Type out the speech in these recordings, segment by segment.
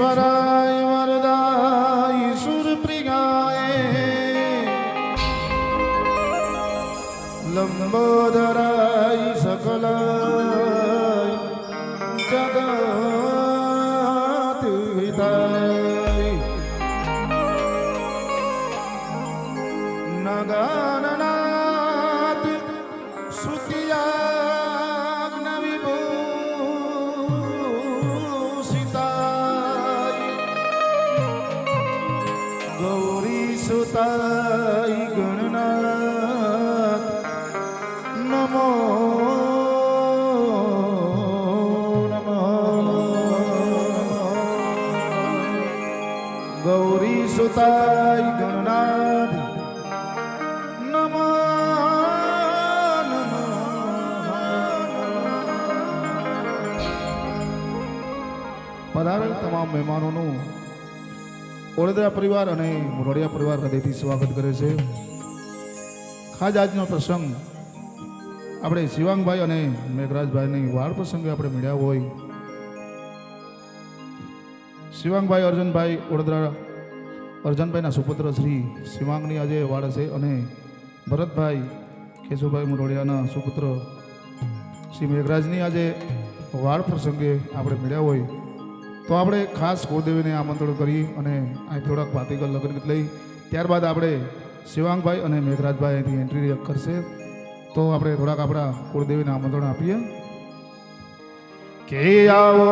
વિઘ્નેશ્વરાય વરદાય સુરપ્રિયાય લંબોદરાય સકલાય સુતાય ગણનાથ. નમ. પધારેલ તમામ મહેમાનોનું ઓળદરા પરિવાર અને મોરડિયા પરિવાર હૃદયથી સ્વાગત કરે છે. ખાસ આજનો પ્રસંગ આપણે શિવાંગભાઈ અને મેઘરાજભાઈની વાળ પ્રસંગે આપણે મળ્યા હોય. શિવાંગભાઈ, અર્જુનભાઈ ઓળદરા અર્જનભાઈના સુપુત્ર શ્રી શિવાંગની આજે વાળ અને ભરતભાઈ કેશુભાઈ મુરોડિયાના સુપુત્ર શ્રી મેઘરાજની આજે વાળ પ્રસંગે આપણે મળ્યા હોય તો આપણે ખાસ કુળદેવીને આમંત્રણ કરી અને અહીં થોડાક ભાતીગર લગ્ન લઈ. ત્યારબાદ આપણે શિવાંગભાઈ અને મેઘરાજભાઈ અહીંથી એન્ટ્રી કરશે. તો આપણે થોડાક આપણા કુળદેવીને આમંત્રણ આપીએ. કે આવો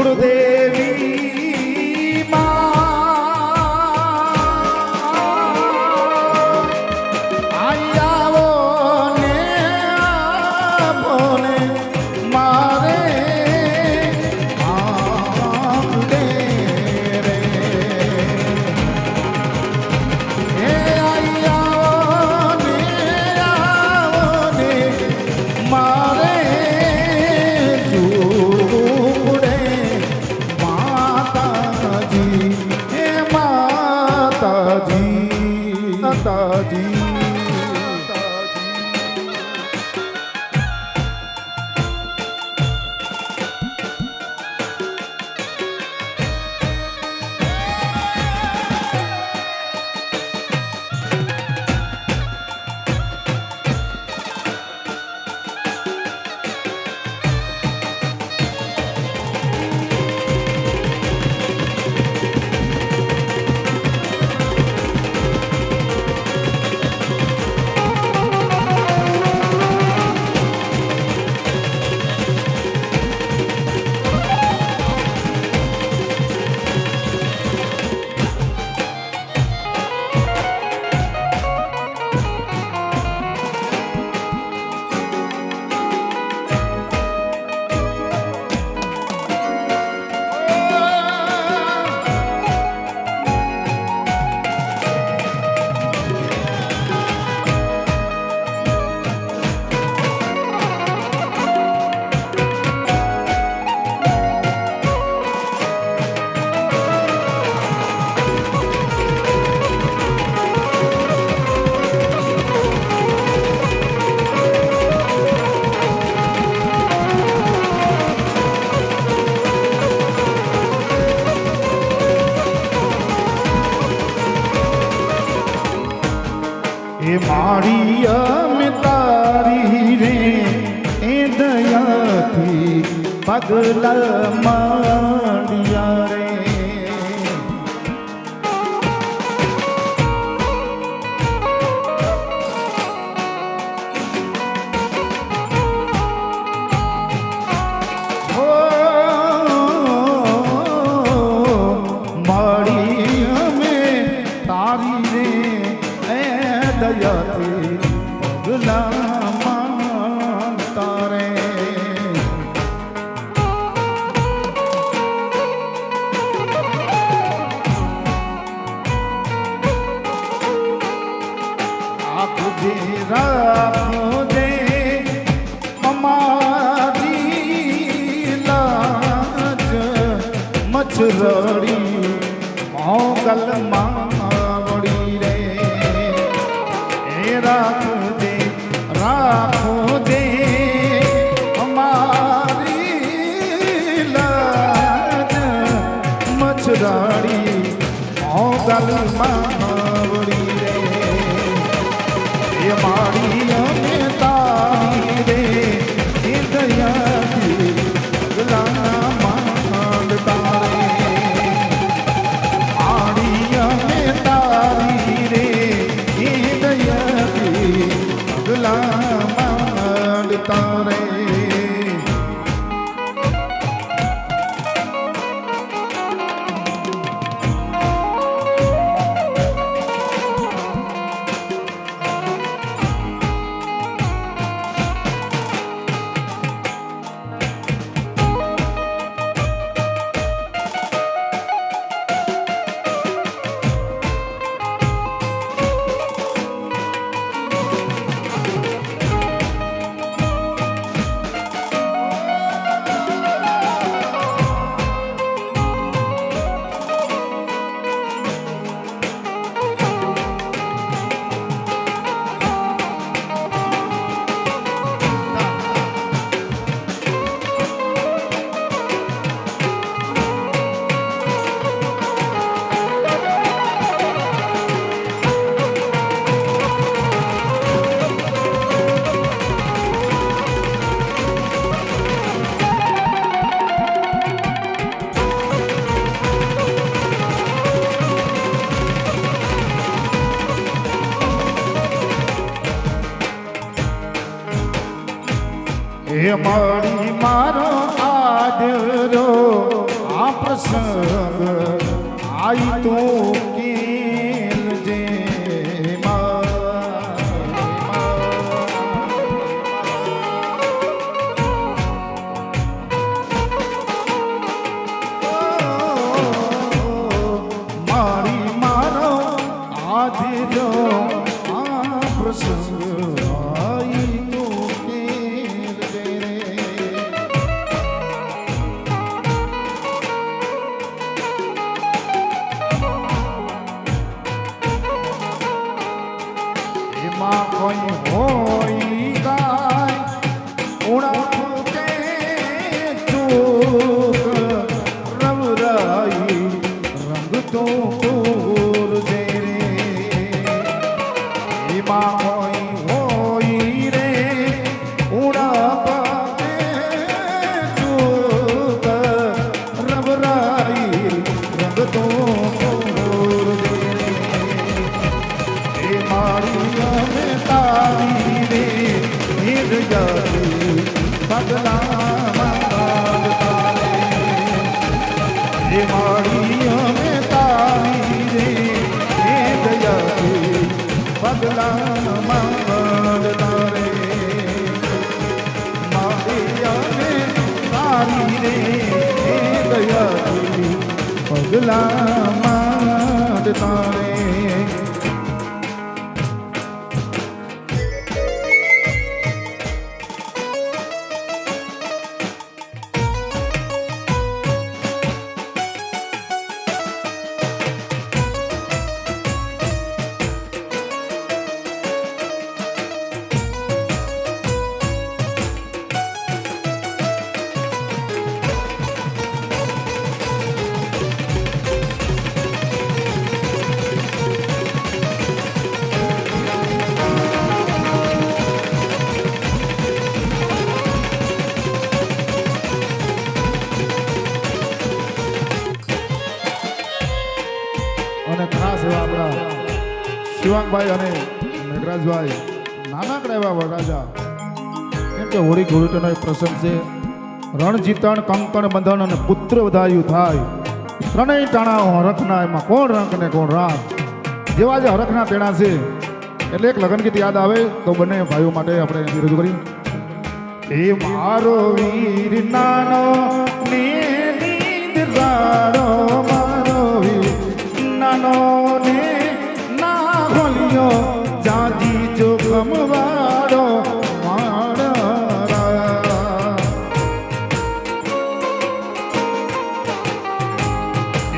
গুরুদেব તાજી તાજી love. રાખજે રાખજે અમારી લાજ મચરડી મોગલ માવડી રે એ રાખજે રાખજે અમારી લાજ મચરડી મોગલ માં Maria. મળી મારો આદરો આ પ્રસંગ આઈ તું પગલામાં વળતા રે મારી આવે તારી રે દયા પગલામાં શિવાંગભાઈ અને મેઘરાજભાઈ નાનકડા એવા વરરાજા કેમ કે હોળી ધૂળેટીનો એક પ્રસંગ છે. રણજીતણ કંકણ બંધન અને પુત્ર વધાયું થાય. ત્રણેય ટાણા હરખના, એમાં કોણ રંગ ને કોણ રામ જેવા જે હરખના ટેણા છે. એટલે એક લગ્ન ગીત યાદ આવે, તો બંને ભાઈઓ માટે આપણે રજૂ કરી એ મારો વીર નાનો ને નીંદરાળો મારો વીર નાનો ખોલ્યો જાજી જોખમ વાળો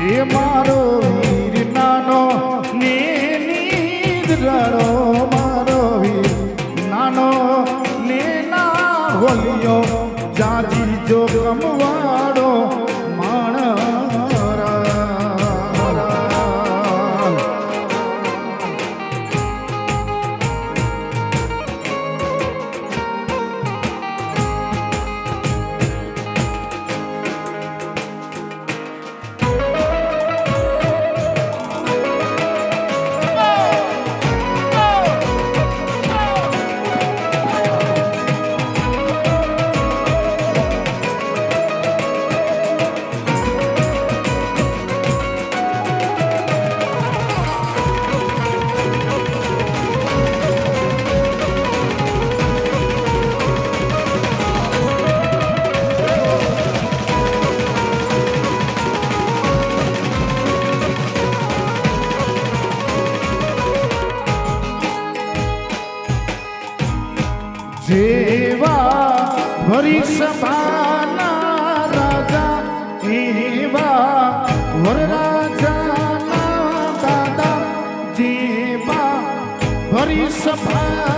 એ મારો Bye.